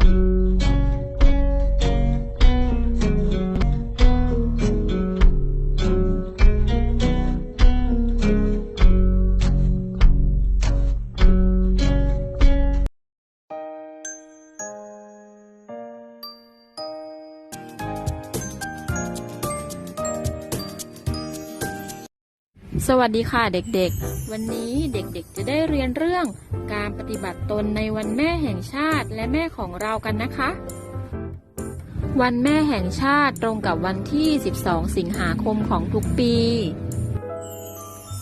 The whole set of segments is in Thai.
Thank you. สวัสดีค่ะเด็กๆ วันนี้เด็กๆจะได้เรียนเรื่องการปฏิบัติตนในวันแม่แห่งชาติและแม่ของเรากันนะคะ วันแม่แห่งชาติตรงกับวันที่ 12 สิงหาคมของทุกปี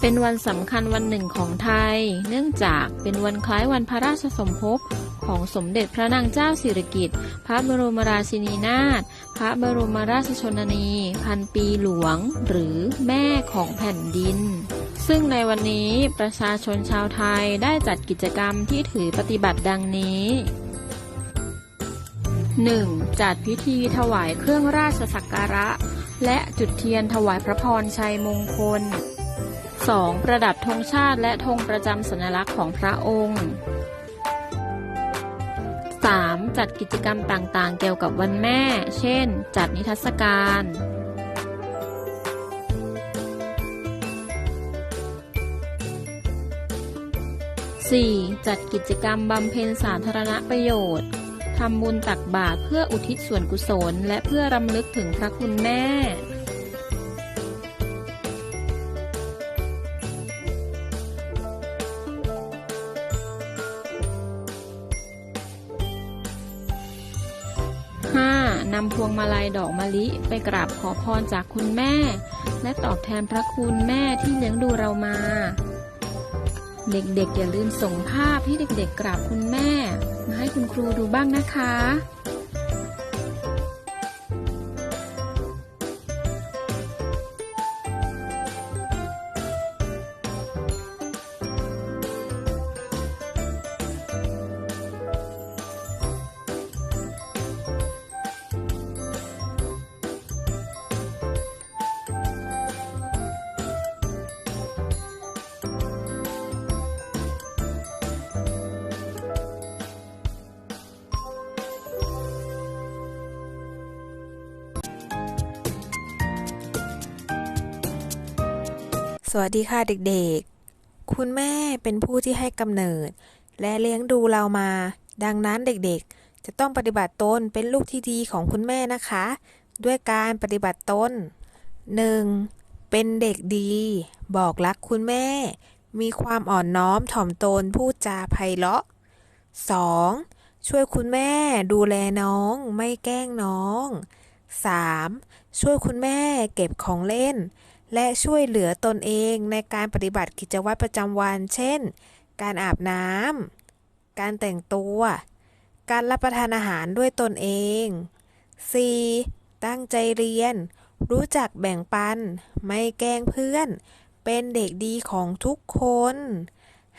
เป็นวันสำคัญวันหนึ่งของไทย เนื่องจากเป็นวันคล้ายวันพระราชสมภพของสมเด็จพระนางเจ้าสิริกิติ์ พระบรมราชินีนาถ พระบรมราชชนนี พันปีหลวง หรือแม่ของแผ่นดิน ซึ่งในวันนี้ประชาชนชาวไทยได้จัดกิจกรรมที่ถือปฏิบัติดังนี้ 1. จัดพิธีถวายเครื่องราชสักการะ และจุดเทียนถวายพระพรชัยมงคล 2. ประดับธงชาติและธงประจำสัญลักษณ์ของพระองค์ 3. จัดกิจกรรมต่างๆ เกี่ยวกับวันแม่ เช่น จัดนิทรรศการ 4. จัดกิจกรรมบำเพ็ญสาธารณประโยชน์ ทำบุญตักบาตรเพื่ออุทิศส่วนกุศล และเพื่อรำลึกถึงพระคุณแม่ นำพวงมาลัยดอกมะลิไปกราบขอพรจากคุณแม่ และตอบแทนพระคุณแม่ที่เลี้ยงดูเรามา เด็กๆอย่าลืมส่งภาพที่เด็กๆกราบคุณแม่ มาให้คุณครูดูบ้างนะคะ สวัสดีค่ะเด็กๆ คุณแม่เป็นผู้ที่ให้กำเนิด และเลี้ยงดูเรามา ดังนั้นเด็กๆ จะต้องปฏิบัติตนเป็นลูกที่ดีของคุณแม่นะคะ ด้วยการปฏิบัติตน 1. เป็นเด็กดี บอกรักคุณแม่ มีความอ่อนน้อมถ่อมตนพูดจาไพเราะ 2. ช่วยคุณแม่ดูแลน้องไม่แกล้งน้อง 3. ช่วยคุณแม่เก็บของเล่น และช่วยเหลือตนเองในการปฏิบัติกิจวัตรประจำวัน เช่น การอาบน้ำ การแต่งตัว การรับประทานอาหารด้วยตนเอง 4. ตั้งใจเรียน รู้จักแบ่งปัน ไม่แกล้งเพื่อน เป็นเด็กดีของทุกคน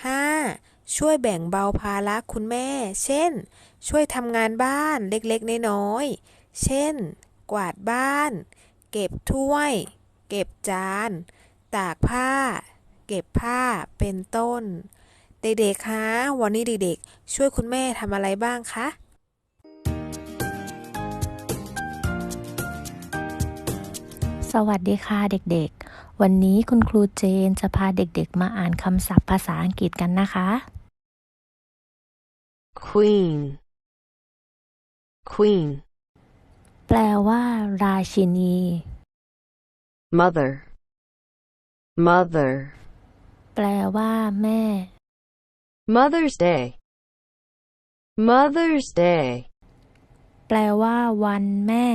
5. ช่วยแบ่งเบาภาระคุณแม่ เช่น ช่วยทำงานบ้านเล็กๆ น้อยๆ เช่น กวาดบ้าน เก็บถ้วย เก็บจาน ตากผ้า เก็บผ้าเป็นต้น เด็กๆ คะ วันนี้เด็กๆ ช่วยคุณแม่ทำอะไรบ้างคะสวัสดีค่ะเด็กๆ วันนี้คุณครูเจนจะพาเด็กๆ มาอ่านคำศัพท์ภาษาอังกฤษกันนะคะ Queen. Queen. แปลว่า ราชินี Mother. Mother. แปลว่าแม่ Mother's Day. Mother's Day. แปลว่าวันแม่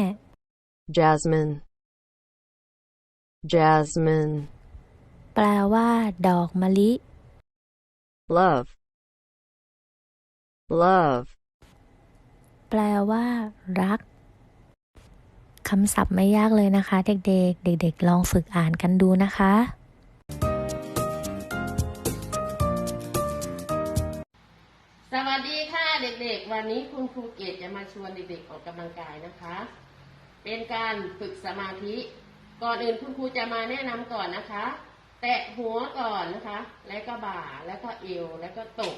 Jasmine. Jasmine. แปลว่าดอกมะลิ Love. Love. แปลว่ารัก คำศัพท์ไม่ยากเลยนะคะ เด็กๆ เด็ก ๆ ลองฝึกอ่านกันดูนะคะ สวัสดีค่ะเด็กๆ วันนี้คุณครูเกตจะมาชวนเด็กๆ ออกกำลังกายนะคะ เป็นการฝึกสมาธิ ก่อนอื่นคุณครูจะมาแนะนำก่อนนะคะ แตะหัวก่อนนะคะ แล้วก็บ่า แล้วก็เอว แล้วก็ตก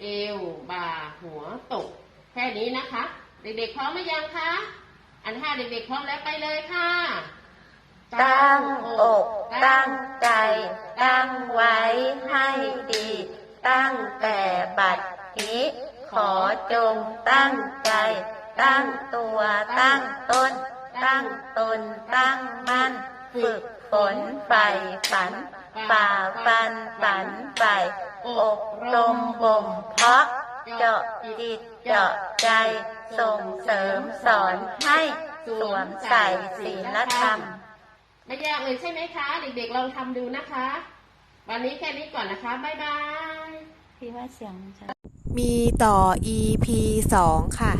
เอว บ่า หัว ตก แค่นี้นะคะ เด็กๆพร้อมหรือยังคะ อันถ้าเด็กๆพร้อมแล้วไปเลยค่ะ ตั้งอกตั้งใจ ตั้งไว้ให้ดี ตั้งแต่บัดนี้ขอจงตั้งใจ ตั้งตัวตั้งตนตั้งตนตั้งมั่น ฝึกฝนใฝ่ฝันฝ่าฟันฝันใฝ่อบรมบ่มเพาะ เจาะจิตเจาะใจส่งเสริมสอนให้สวมใส่ศีลธรรม ไม่ยากเลยใช่ไหมคะ เด็กๆลองทำดูนะคะ วันนี้แค่นี้ก่อนนะคะบ๊ายบาย พี่ว่าเสียงจะมีต่อ EP 2 ค่ะ